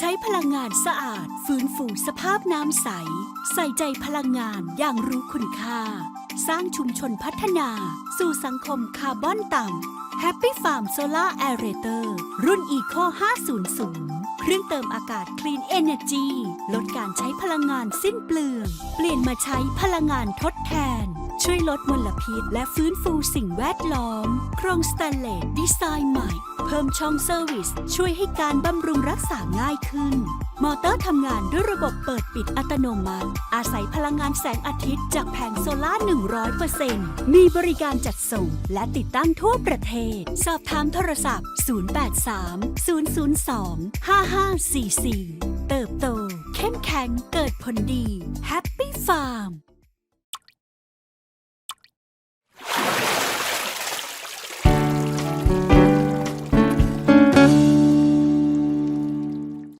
ใช้พลังงานสะอาด ฟื้นฟูสภาพน้ำใส ใส่ใจพลังงานอย่างรู้คุณค่า สร้างชุมชนพัฒนา สู่สังคมคาร์บอนต่ำ Happy Farm Solar Aerator รุ่น Eco 500 เครื่องเติมอากาศ Clean Energy ลดการใช้พลังงานสิ้นเปลือง เปลี่ยนมาใช้พลังงานทดแทน ช่วยลดมลพิษ และฟื้นฟูสิ่งแวดล้อม โครงสแตนเลสดีไซน์ใหม่ เพิ่มช่องเซอร์วิสช่วยให้การบำรุงรักษาง่ายขึ้น มอเตอร์ทำงานด้วยระบบเปิดปิดอัตโนมัติ อาศัยพลังงานแสงอาทิตย์จากแผงโซลาร์100%มีบริการจัดส่งและติดตั้งทั่วประเทศ สอบถามโทรศัพท์ 083 002 5544 เติบโต เข้มแข็งเกิดผลดี Happy Farm